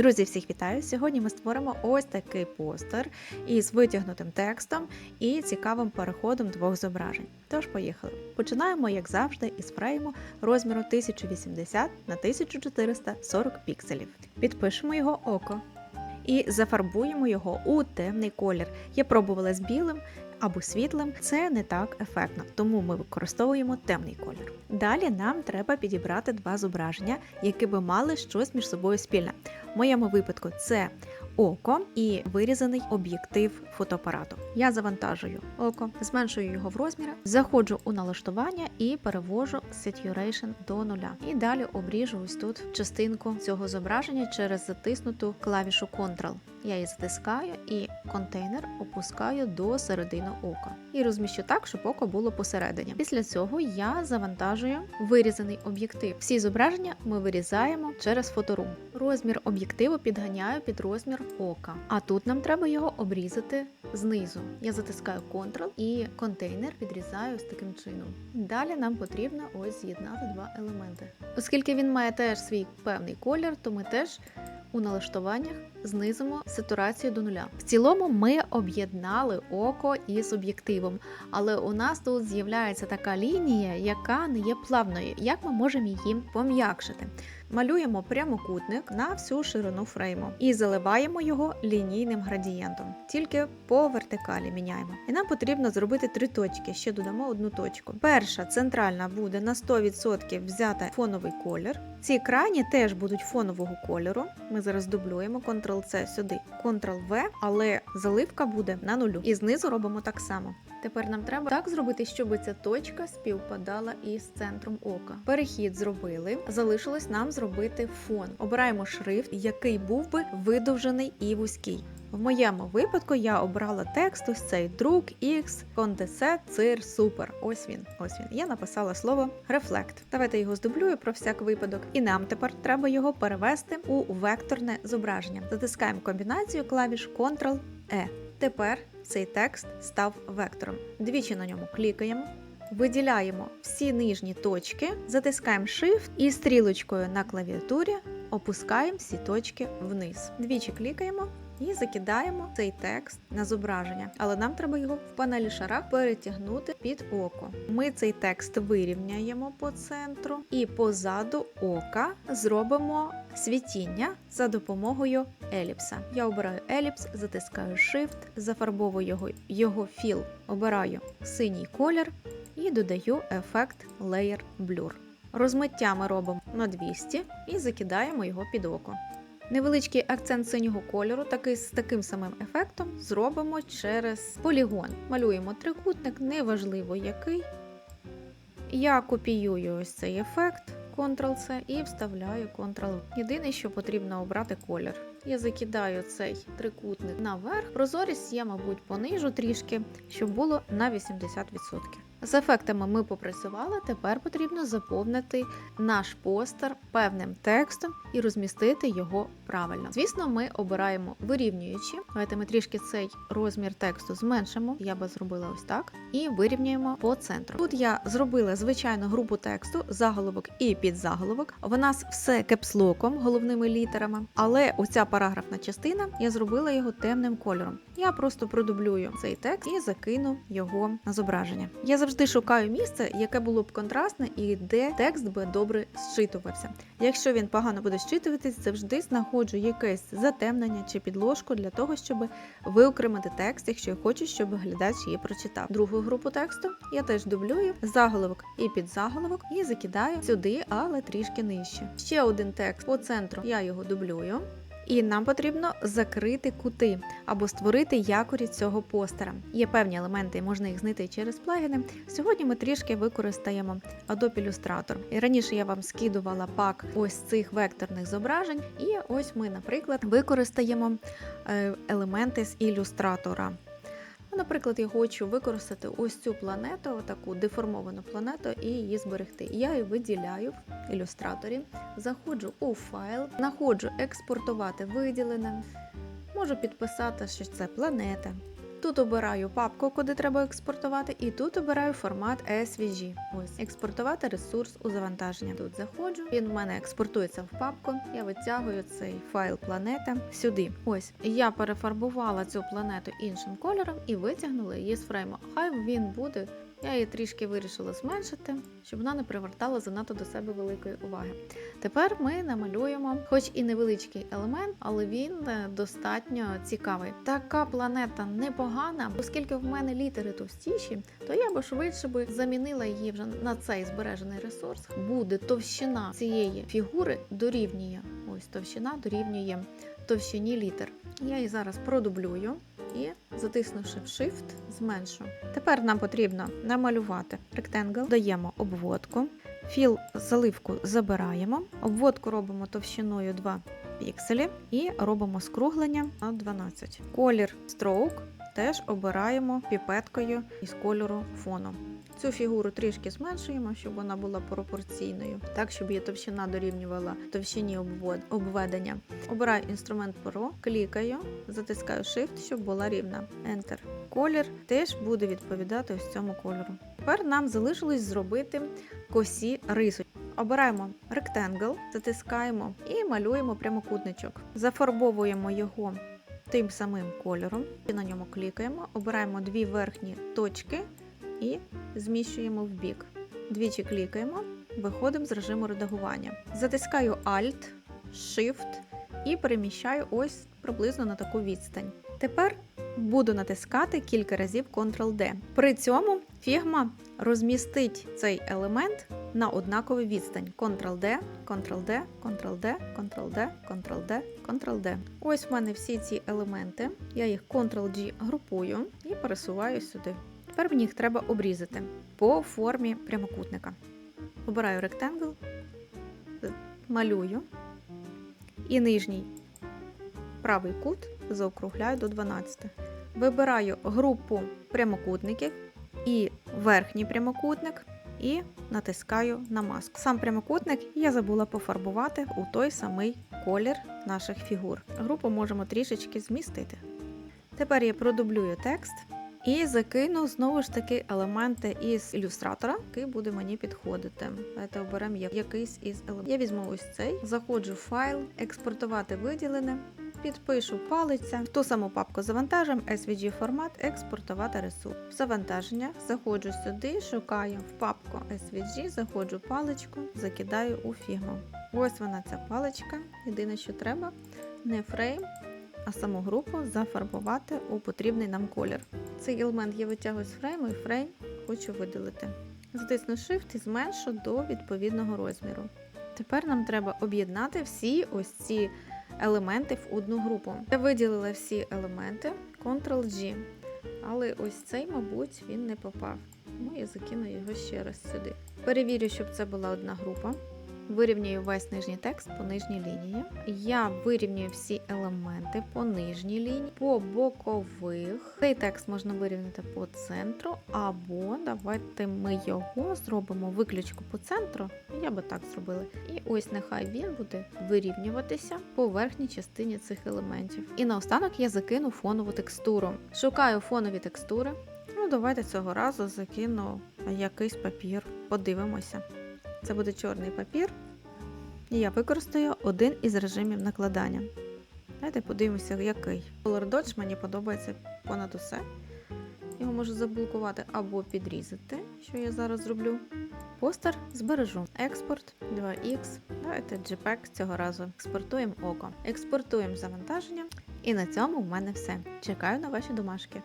Друзі, всіх вітаю! Сьогодні ми створимо ось такий постер із витягнутим текстом і цікавим переходом двох зображень. Тож поїхали. Починаємо, як завжди, із фрейму розміру 1080 на 1440 пікселів. Підпишемо його око і зафарбуємо його у темний колір. Я пробувала з білим. Або світлим це не так ефектно, тому ми використовуємо темний колір. Далі нам треба підібрати два зображення, які би мали щось між собою спільне. В моєму випадку це око і вирізаний об'єктив фотоапарату. Я завантажую око, зменшую його в розмірі, заходжу у налаштування і перевожу saturation до нуля. І далі обріжу ось тут частинку цього зображення через затиснуту клавішу Ctrl. Я її затискаю і контейнер опускаю до середини ока. І розміщу так, щоб око було посередині. Після цього я завантажую вирізаний об'єктив. Всі зображення ми вирізаємо через фоторум. Розмір об'єктиву підганяю під розмір ока. А тут нам треба його обрізати знизу. Я затискаю Ctrl і контейнер підрізаю з таким чином. Далі нам потрібно ось з'єднати два елементи. Оскільки він має теж свій певний колір, то ми теж у налаштуваннях знизимо сатурацію до нуля. В цілому ми об'єднали око із об'єктивом, але у нас тут з'являється така лінія, яка не є плавною. Як ми можемо її пом'якшити? Малюємо прямокутник на всю ширину фрейму і заливаємо його лінійним градієнтом. Тільки по вертикалі міняємо. І нам потрібно зробити три точки. Ще додамо одну точку. Перша центральна буде на 100% взяти фоновий колір. Ці крайні теж будуть фонового кольору. Ми зараз дублюємо Ctrl-C сюди, Ctrl-V, але заливка буде на нулю. І знизу робимо так само. Тепер нам треба так зробити, щоб ця точка співпадала із центром ока. Перехід зробили. Залишилось нам зробити фон. Обираємо шрифт, який був би видовжений і вузький. В моєму випадку я обрала текст ось цей друк X Кондесе Цир Супер. Ось він. Ось він. Я написала слово Reflect. Давайте його здублюю про всяк випадок. І нам тепер треба його перевести у векторне зображення. Затискаємо комбінацію клавіш Ctrl-E. Тепер цей текст став вектором. Двічі на ньому клікаємо. Виділяємо всі нижні точки, затискаємо Shift і стрілочкою на клавіатурі опускаємо всі точки вниз. Двічі клікаємо і закидаємо цей текст на зображення. Але нам треба його в панелі шарах перетягнути під око. Ми цей текст вирівняємо по центру і позаду ока зробимо світіння за допомогою еліпса. Я обираю еліпс, затискаю Shift, зафарбовую його, його філ, обираю синій колір і додаю ефект Layer Blur. Розмиття ми робимо на 200 і закидаємо його під око. Невеличкий акцент синього кольору, такий з таким самим ефектом, зробимо через полігон. Малюємо трикутник, неважливо який. Я копіюю ось цей ефект, Ctrl-C і вставляю Ctrl. Єдине, що потрібно обрати колір. Я закидаю цей трикутник наверх. Прозорість я, мабуть, понижу трішки, щоб було на 80%. З ефектами ми попрацювали, тепер потрібно заповнити наш постер певним текстом і розмістити його правильно. Звісно, ми обираємо вирівнюючи. Давайте ми трішки цей розмір тексту зменшимо. Я би зробила ось так. І вирівнюємо по центру. Тут я зробила звичайну групу тексту, заголовок і підзаголовок. В нас все кепслоком, головними літерами, але оця параграфна частина я зробила його темним кольором. Я просто продублюю цей текст і закину його на зображення. Я завжди шукаю місце, яке було б контрастне і де текст би добре зчитувався. Якщо він погано буде зчитуватись, завжди знаходжу якесь затемнення чи підложку для того, щоб виокремити текст, якщо я хочу, щоб глядач її прочитав. Другу групу тексту я теж дублюю заголовок і підзаголовок і закидаю сюди, але трішки нижче. Ще один текст по центру я його дублюю. І нам потрібно закрити кути або створити якорі цього постера. Є певні елементи, можна їх знайти через плагіни. Сьогодні ми трішки використаємо Adobe Illustrator. І раніше я вам скидувала пак ось цих векторних зображень, і ось ми, наприклад, використаємо е, елементи з ілюстратора. Наприклад, я хочу використати ось цю планету, таку деформовану планету, і її зберегти. Я її виділяю в ілюстраторі, заходжу у файл, знаходжу експортувати виділене, можу підписати, що це планета. Тут обираю папку, куди треба експортувати, і тут обираю формат SVG. Ось експортувати ресурс у завантаження. Тут заходжу. Він в мене експортується в папку. Я витягую цей файл планета сюди. Ось я перефарбувала цю планету іншим кольором і витягнула її з фрейму. Хай він буде. Я її трішки вирішила зменшити, щоб вона не привертала занадто до себе великої уваги. Тепер ми намалюємо, хоч і невеличкий елемент, але він е, достатньо цікавий. Така планета непогана, оскільки в мене літери товстіші, то я би швидше би замінила її вже на цей збережений ресурс. Буде товщина цієї фігури дорівнює. Ось товщина дорівнює товщині літер. Я її зараз продублюю і, затиснувши Shift, зменшу. Тепер нам потрібно намалювати ректенгл, даємо обводку, філ заливку забираємо, обводку робимо товщиною 2 пікселі і робимо скруглення на 12. Колір stroke теж обираємо піпеткою із кольору фону. Цю фігуру трішки зменшуємо, щоб вона була пропорційною, так щоб її товщина дорівнювала товщині обведення. Обираю інструмент Pro, клікаю, затискаю Shift, щоб була рівна. Enter. Колір теж буде відповідати ось цьому кольору. Тепер нам залишилось зробити косі риси. Обираємо ректангл, затискаємо і малюємо прямокутничок. Зафарбовуємо його тим самим кольором. І на ньому клікаємо, обираємо дві верхні точки і зміщуємо в бік. Двічі клікаємо, виходимо з режиму редагування. Затискаю Alt, Shift і переміщаю ось приблизно на таку відстань. Тепер буду натискати кілька разів Ctrl-D. При цьому Figma розмістить цей елемент на однакову відстань. Ctrl-D, Ctrl-D, Ctrl-D, Ctrl-D, Ctrl-D, Ctrl-D. Ось в мене всі ці елементи. Я їх Ctrl-G групую і пересуваю сюди. Тепер мені їх треба обрізати по формі прямокутника. Обираю ректангл, малюю і нижній правий кут заокругляю до 12. Вибираю групу прямокутників і верхній прямокутник і натискаю на маску. Сам прямокутник я забула пофарбувати у той самий колір наших фігур. Групу можемо трішечки змістити. Тепер я продублюю текст і закину знову ж таки елементи із ілюстратора, який буде мені підходити. Давайте оберемо якийсь із елементів. Я візьму ось цей, заходжу в файл, експортувати виділене. Підпишу палиця в ту саму папку завантажуємо SVG формат, експортувати ресурс. Завантаження, заходжу сюди, шукаю в папку SVG, заходжу паличку, закидаю у Figma. Ось вона ця паличка. Єдине, що треба, не фрейм, а саму групу зафарбувати у потрібний нам колір. Цей елемент я витягую з фрейму і фрейм хочу видалити. Затисну Shift і зменшу до відповідного розміру. Тепер нам треба об'єднати всі ось ці елементи в одну групу. Я виділила всі елементи Ctrl-G, але ось цей, мабуть, він не попав. Тому я закину його ще раз сюди. Перевірю, щоб це була одна група. Вирівнюю весь нижній текст по нижній лінії. Я вирівнюю всі елементи по нижній лінії, по бокових. Цей текст можна вирівняти по центру, або давайте ми його зробимо виключку по центру. Я би так зробила. І ось нехай він буде вирівнюватися по верхній частині цих елементів. І наостанок я закину фонову текстуру. Шукаю фонові текстури. Ну, давайте цього разу закину якийсь папір. Подивимося. Це буде чорний папір. І я використаю один із режимів накладання. Давайте подивимося, який. Color Dodge мені подобається понад усе. Його можу заблокувати або підрізати, що я зараз зроблю. Постер збережу. Експорт 2X. Давайте JPEG цього разу. Експортуємо око. Експортуємо завантаження. І на цьому в мене все. Чекаю на ваші домашки.